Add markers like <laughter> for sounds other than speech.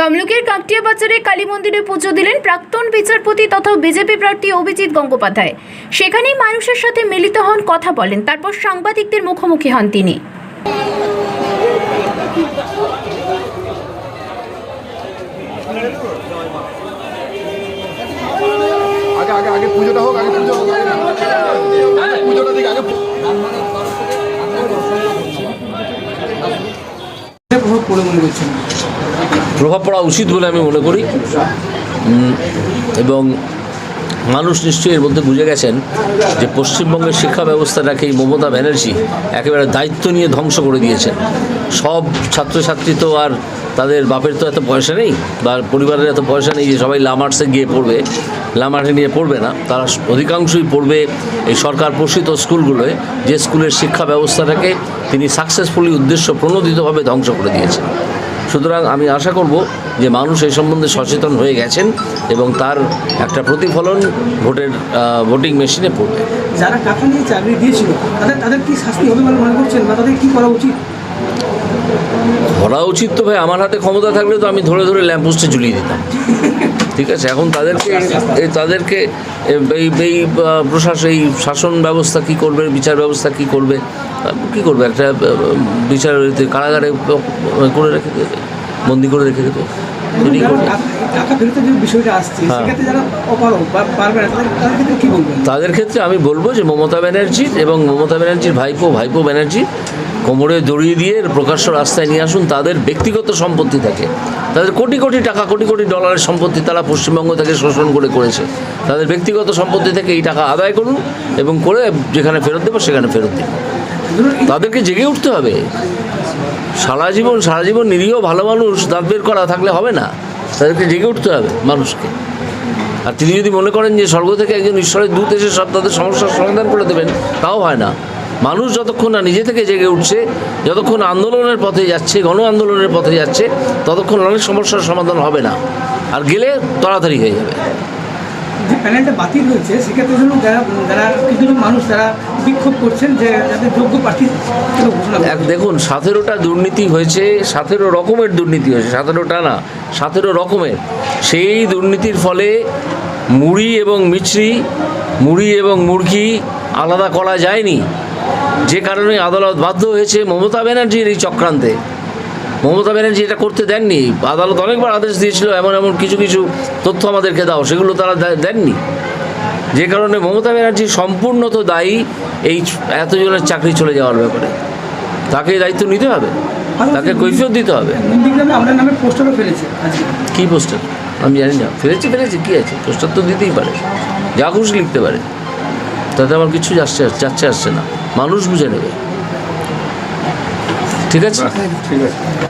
তমলুকের কাকটিয়া বাজারে কালী মন্দিরে পুজো দিলেন প্রাক্তন বিচারপতি তথা বিজেপি প্রার্থী অভিজিৎ গঙ্গোপাধ্যায়। সেখানেই মানুষের সাথে মিলিত হন কথা বলেন। তারপর সাংবাদিকদের মুখোমুখি হন তিনি। আগে আগে আগে পুজোটা হোক আগে পুজো হোক। আগে পুজোটা দিক আগে প্রভাব পড়ে মনে করছেন? প্রভাব পড়া উচিত বলে আমি মনে করি। এবং মানুষ নিশ্চয়ই এর মধ্যে বুঝে গেছেন যে পশ্চিমবঙ্গের শিক্ষা ব্যবস্থাটাকে এই মমতা ব্যানার্জি একেবারে দায়িত্ব নিয়ে ধ্বংস করে দিয়েছেন। সব ছাত্রছাত্রী তো আর তাদের বাপের তো এত পয়সা নেই বা পরিবারের এত পয়সা নেই যে সবাই লামার্সে গিয়ে পড়বে। লামার্সে নিয়ে পড়বে না, তারা অধিকাংশই পড়বে এই সরকার পোষিত স্কুলগুলোয় যে স্কুলের শিক্ষা ব্যবস্থাটাকে তিনি সাকসেসফুলি উদ্দেশ্য প্রণোদিতভাবে ধ্বংস করে দিয়েছেন। সুতরাং আমি আশা করব যে মানুষ এই সম্বন্ধে সচেতন হয়ে গেছেন এবং তার একটা প্রতিফলন ভোটের ভোটিং মেশিনে পড়বে। যারা টাকা নিয়ে চাকরি দিয়েছিল তাদের তাদের কি শাস্তি হবে বলে মনে করছেন বা তাদের কি করা উচিত? ধরা উচিত তো ভাই আমার হাতে ক্ষমতা থাকলে তো আমি ধরে ধরে ল্যাম্পোস্টে ঝুলিয়ে দিতাম। <laughs> ঠিক আছে? এখন তাদেরকে তাদেরকে এই এই প্রশাসন এই শাসন ব্যবস্থা কি করবে? বিচার ব্যবস্থা কি করবে? কি করবে? একটা বিচার, কারাগারে করে রেখে দেবে, বন্দি করে রেখে দেবে। তৈরি করবে। করে। টাকা- ফেরতের যে বিষয়টা আসছে হ্যাঁ। সেক্ষেত্রে যারা অপারক বা পারবে না তাদের ক্ষেত্রে কি বলবেন? তাদের ক্ষেত্রে আমি বলব যে মমতা ব্যানার্জির এবং মমতা ব্যানার্জির ভাইপো ভাইপো ব্যানার্জি কোমরে দড়িয়ে দিয়ে প্রকাশ্য রাস্তায় নিয়ে আসুন তাদের ব্যক্তিগত সম্পত্তি থাকে। তাদের কোটি কোটি টাকা কোটি কোটি ডলারের সম্পত্তি তারা পশ্চিমবঙ্গ থেকে শোষণ করে করেছে। তাদের ব্যক্তিগত সম্পত্তি থেকে এই টাকা আদায় করুন এবং করে যেখানে ফেরত দেবো সেখানে ফেরত দিন। তাদেরকে জেগে উঠতে হবে। সারা জীবন সারা জীবন নিরীহ ভালো মানুষ দাঁত বের করা থাকলে হবে না। তাদেরকে জেগে উঠতে হবে মানুষকে। আর তিনি যদি মনে করেন যে স্বর্গ থেকে একজন ঈশ্বরের দূত এসে সব তাদের সমস্যার সমাধান করে দেবেন, তাও হয় না। মানুষ যতক্ষণ না নিজে থেকে জেগে উঠছে, যতক্ষণ আন্দোলনের পথে যাচ্ছে, গণ আন্দোলনের পথে যাচ্ছে, ততক্ষণ অনেক সমস্যার সমাধান হবে না। আর গেলে তাড়াতাড়ি হয়ে যাবে। যে প্যানেলটা বাতিল হয়েছে, সেক্ষেত্রে ধরুন যারা যারা কিছু মানুষ তারা বিক্ষোভ করছেন যে যাদের যোগ্য প্রার্থী দেখুন, সতেরোটা দুর্নীতি হয়েছে, সতেরো রকমের দুর্নীতি হয়েছে, সতেরোটা না, সতেরো রকমের। সেই দুর্নীতির ফলে মুড়ি এবং মিছরি, মুড়ি এবং মুরগি আলাদা করা যায়নি। যে কারণে আদালত বাধ্য হয়েছে মমতা ব্যানার্জির এই চক্রান্তে। মমতা ব্যানার্জি এটা করতে দেননি। আদালত অনেকবার আদেশ দিয়েছিল এমন এমন কিছু কিছু তথ্য আমাদেরকে দাও সেগুলো তারা দেননি। যে কারণে মমতা ব্যানার্জি সম্পূর্ণ তো দায়ী এই এতজনের চাকরি চলে যাওয়ার ব্যাপারে। তাকে দায়িত্ব নিতে হবে তাকে কৈফিয়ত দিতে হবে। কী পোস্টার? আমি জানি না। ফেলেছে ফেলেছে কী আছে? পোস্টার তো দিতেই পারে। যা খুশি লিখতে পারে। তাতে আমার কিছু যাচ্ছে যাচ্ছে আসছে না। মানুষ বুঝে নেবে। ঠিক আছে? ঠিক আছে।